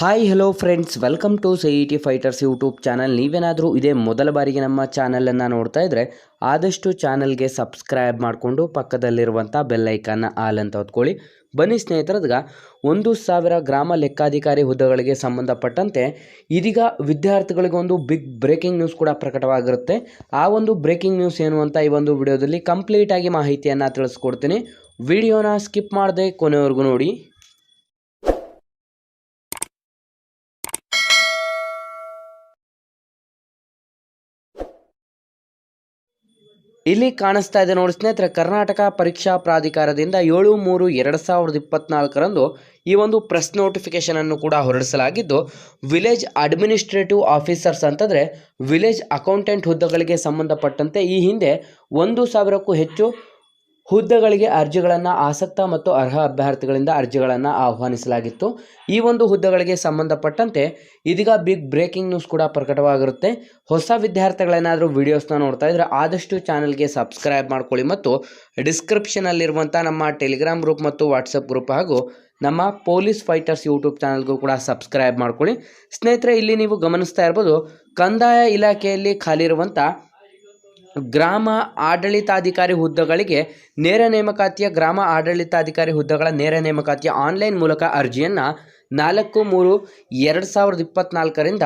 Hi hello friends welcome to C E T fighters YouTube channel ನೀವೇನಾದರೂ ಇದೇ ಮೊದಲ ಬಾರಿಗೆ ನಮ್ಮ ಚಾನಲನ್ನು ನೋಡ್ತಾ ಇದ್ದರೆ ಆದಷ್ಟು ಚಾನಲ್ಗೆ ಸಬ್ಸ್ಕ್ರೈಬ್ ಮಾಡಿಕೊಂಡು ಪಕ್ಕದಲ್ಲಿರುವಂಥ ಬೆಲ್ಲೈಕನ್ನ ಆಲ್ ಅಂತ ಹೊತ್ಕೊಳ್ಳಿ. ಬನ್ನಿ ಸ್ನೇಹಿತರದ್ಗ ಒಂದು ಸಾವಿರ ಗ್ರಾಮ ಲೆಕ್ಕಾಧಿಕಾರಿ ಹುದ್ದೆಗಳಿಗೆ ಸಂಬಂಧಪಟ್ಟಂತೆ ಇದೀಗ ವಿದ್ಯಾರ್ಥಿಗಳಿಗೊಂದು ಬಿಗ್ ಬ್ರೇಕಿಂಗ್ ನ್ಯೂಸ್ ಕೂಡ ಪ್ರಕಟವಾಗಿರುತ್ತೆ. ಆ ಒಂದು ಬ್ರೇಕಿಂಗ್ ನ್ಯೂಸ್ ಏನು ಅಂತ ಈ ಒಂದು ವಿಡಿಯೋದಲ್ಲಿ ಕಂಪ್ಲೀಟಾಗಿ ಮಾಹಿತಿಯನ್ನು ತಿಳಿಸ್ಕೊಡ್ತೀನಿ. ವಿಡಿಯೋನ ಸ್ಕಿಪ್ ಮಾಡದೆ ಕೊನೆವರೆಗೂ ನೋಡಿ. ಇಲ್ಲಿ ಕಾಣಿಸ್ತಾ ಇದೆ ನೋಡಿ ಸ್ನೇಹಿತರೆ, ಕರ್ನಾಟಕ ಪರೀಕ್ಷಾ ಪ್ರಾಧಿಕಾರದಿಂದ ಏಳು ಮೂರು ಎರಡು ಸಾವಿರದ ಇಪ್ಪತ್ನಾಲ್ಕರಂದು ಈ ಒಂದು ಪ್ರೆಸ್ ನೋಟಿಫಿಕೇಶನ್ ಅನ್ನು ಕೂಡ ಹೊರಡಿಸಲಾಗಿದ್ದು ವಿಲೇಜ್ ಅಡ್ಮಿನಿಸ್ಟ್ರೇಟಿವ್ ಆಫೀಸರ್ಸ್ ಅಂತಂದರೆ ವಿಲೇಜ್ ಅಕೌಂಟೆಂಟ್ ಹುದ್ದೆಗಳಿಗೆ ಸಂಬಂಧಪಟ್ಟಂತೆ ಈ ಹಿಂದೆ ಒಂದು ಸಾವಿರಕ್ಕೂ ಹೆಚ್ಚು ಹುದ್ದೆಗಳಿಗೆ ಅರ್ಜಿಗಳನ್ನು ಆಸಕ್ತ ಮತ್ತು ಅರ್ಹ ಅಭ್ಯರ್ಥಿಗಳಿಂದ ಅರ್ಜಿಗಳನ್ನು ಆಹ್ವಾನಿಸಲಾಗಿತ್ತು. ಈ ಒಂದು ಹುದ್ದೆಗಳಿಗೆ ಸಂಬಂಧಪಟ್ಟಂತೆ ಇದೀಗ ಬಿಗ್ ಬ್ರೇಕಿಂಗ್ ನ್ಯೂಸ್ ಕೂಡ ಪ್ರಕಟವಾಗಿರುತ್ತೆ. ಹೊಸ ವಿದ್ಯಾರ್ಥಿಗಳೇನಾದರೂ ವಿಡಿಯೋಸ್ನ ನೋಡ್ತಾ ಇದ್ರೆ ಆದಷ್ಟು ಚಾನಲ್ಗೆ ಸಬ್ಸ್ಕ್ರೈಬ್ ಮಾಡ್ಕೊಳ್ಳಿ ಮತ್ತು ಡಿಸ್ಕ್ರಿಪ್ಷನಲ್ಲಿರುವಂಥ ನಮ್ಮ ಟೆಲಿಗ್ರಾಮ್ ಗ್ರೂಪ್ ಮತ್ತು ವಾಟ್ಸಪ್ ಗ್ರೂಪ್ ಹಾಗೂ ನಮ್ಮ ಪೊಲೀಸ್ ಫೈಟರ್ಸ್ ಯೂಟ್ಯೂಬ್ ಚಾನಲ್ಗೂ ಕೂಡ ಸಬ್ಸ್ಕ್ರೈಬ್ ಮಾಡ್ಕೊಳ್ಳಿ. ಸ್ನೇಹಿತರೆ, ಇಲ್ಲಿ ನೀವು ಗಮನಿಸ್ತಾ ಇರ್ಬೋದು, ಕಂದಾಯ ಇಲಾಖೆಯಲ್ಲಿ ಖಾಲಿ ಇರುವಂಥ ಗ್ರಾಮ ಆಡಳಿತಾಧಿಕಾರಿ ಹುದ್ದೆಗಳಿಗೆ ನೇರ ನೇಮಕಾತಿಯ, ಗ್ರಾಮ ಆಡಳಿತಾಧಿಕಾರಿ ಹುದ್ದೆಗಳ ನೇರ ನೇಮಕಾತಿಯ ಆನ್ಲೈನ್ ಮೂಲಕ ಅರ್ಜಿಯನ್ನು ನಾಲ್ಕು ಮೂರು ಎರಡು ಸಾವಿರದ ಇಪ್ಪತ್ನಾಲ್ಕರಿಂದ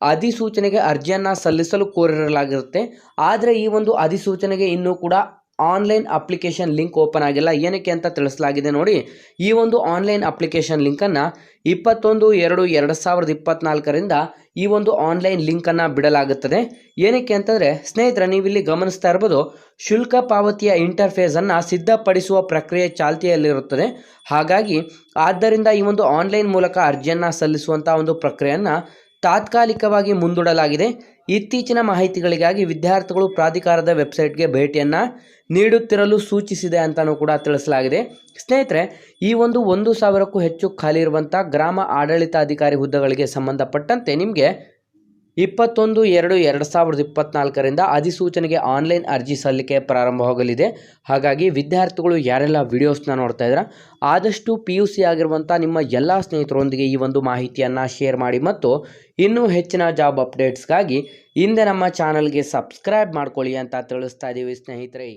ಅಧಿಸೂಚನೆಗೆ ಅರ್ಜಿಯನ್ನು ಸಲ್ಲಿಸಲು ಕೋರಿರಲಾಗಿರುತ್ತೆ. ಆದರೆ ಈ ಒಂದು ಅಧಿಸೂಚನೆಗೆ ಇನ್ನೂ ಕೂಡ ಆನ್ಲೈನ್ ಅಪ್ಲಿಕೇಶನ್ ಲಿಂಕ್ ಓಪನ್ ಆಗಿಲ್ಲ. ಏನಕ್ಕೆ ಅಂತ ತಿಳಿಸಲಾಗಿದೆ ನೋಡಿ. ಈ ಒಂದು ಆನ್ಲೈನ್ ಅಪ್ಲಿಕೇಶನ್ ಲಿಂಕನ್ನು ಇಪ್ಪತ್ತೊಂದು, ಎರಡು ಎರಡು ಸಾವಿರದ ಇಪ್ಪತ್ನಾಲ್ಕರಿಂದ ಈ ಒಂದು ಆನ್ಲೈನ್ ಲಿಂಕನ್ನು ಬಿಡಲಾಗುತ್ತದೆ. ಏನಕ್ಕೆ ಅಂತಂದರೆ, ಸ್ನೇಹಿತರೆ, ನೀವಿಲ್ಲಿ ಗಮನಿಸ್ತಾ ಇರ್ಬೋದು, ಶುಲ್ಕ ಪಾವತಿಯ ಇಂಟರ್ಫೇಸನ್ನು ಸಿದ್ಧಪಡಿಸುವ ಪ್ರಕ್ರಿಯೆ ಚಾಲ್ತಿಯಲ್ಲಿರುತ್ತದೆ. ಹಾಗಾಗಿ, ಆದ್ದರಿಂದ ಈ ಒಂದು ಆನ್ಲೈನ್ ಮೂಲಕ ಅರ್ಜಿಯನ್ನು ಸಲ್ಲಿಸುವಂಥ ಒಂದು ಪ್ರಕ್ರಿಯೆಯನ್ನು ತಾತ್ಕಾಲಿಕವಾಗಿ ಮುಂದೂಡಲಾಗಿದೆ. ಇತ್ತೀಚಿನ ಮಾಹಿತಿಗಳಿಗಾಗಿ ವಿದ್ಯಾರ್ಥಿಗಳು ಪ್ರಾಧಿಕಾರದ ವೆಬ್ಸೈಟ್ಗೆ ಭೇಟಿಯನ್ನು ನೀಡುತ್ತಿರಲು ಸೂಚಿಸಿದೆ ಅಂತಲೂ ಕೂಡ ತಿಳಿಸಲಾಗಿದೆ. ಸ್ನೇಹಿತರೆ, ಈ ಒಂದು ಒಂದು ಸಾವಿರಕ್ಕೂ ಹೆಚ್ಚು ಖಾಲಿ ಇರುವಂಥ ಗ್ರಾಮ ಆಡಳಿತಾಧಿಕಾರಿ ಹುದ್ದೆಗಳಿಗೆ ಸಂಬಂಧಪಟ್ಟಂತೆ ನಿಮಗೆ ಇಪ್ಪತ್ತೊಂದು ಎರಡು ಎರಡು ಸಾವಿರದ ಇಪ್ಪತ್ನಾಲ್ಕರಿಂದ ಅಧಿಸೂಚನೆಗೆ ಆನ್ಲೈನ್ ಅರ್ಜಿ ಸಲ್ಲಿಕೆ ಪ್ರಾರಂಭವಾಗಲಿದೆ ಹಾಗಾಗಿ ವಿದ್ಯಾರ್ಥಿಗಳು ಯಾರೆಲ್ಲ ವಿಡಿಯೋಸ್ನ ನೋಡ್ತಾ ಇದ್ದೀರಾ, ಆದಷ್ಟು ಪಿ ಯು ಸಿ ಆಗಿರುವಂಥ ನಿಮ್ಮ ಎಲ್ಲ ಸ್ನೇಹಿತರೊಂದಿಗೆ ಈ ಒಂದು ಮಾಹಿತಿಯನ್ನು ಶೇರ್ ಮಾಡಿ ಮತ್ತು ಇನ್ನೂ ಹೆಚ್ಚಿನ ಜಾಬ್ ಅಪ್ಡೇಟ್ಸ್ಗಾಗಿ ಹಿಂದೆ ನಮ್ಮ ಚಾನಲ್ಗೆ ಸಬ್ಸ್ಕ್ರೈಬ್ ಮಾಡ್ಕೊಳ್ಳಿ ಅಂತ ತಿಳಿಸ್ತಾ ಇದ್ದೀವಿ ಸ್ನೇಹಿತರೆ.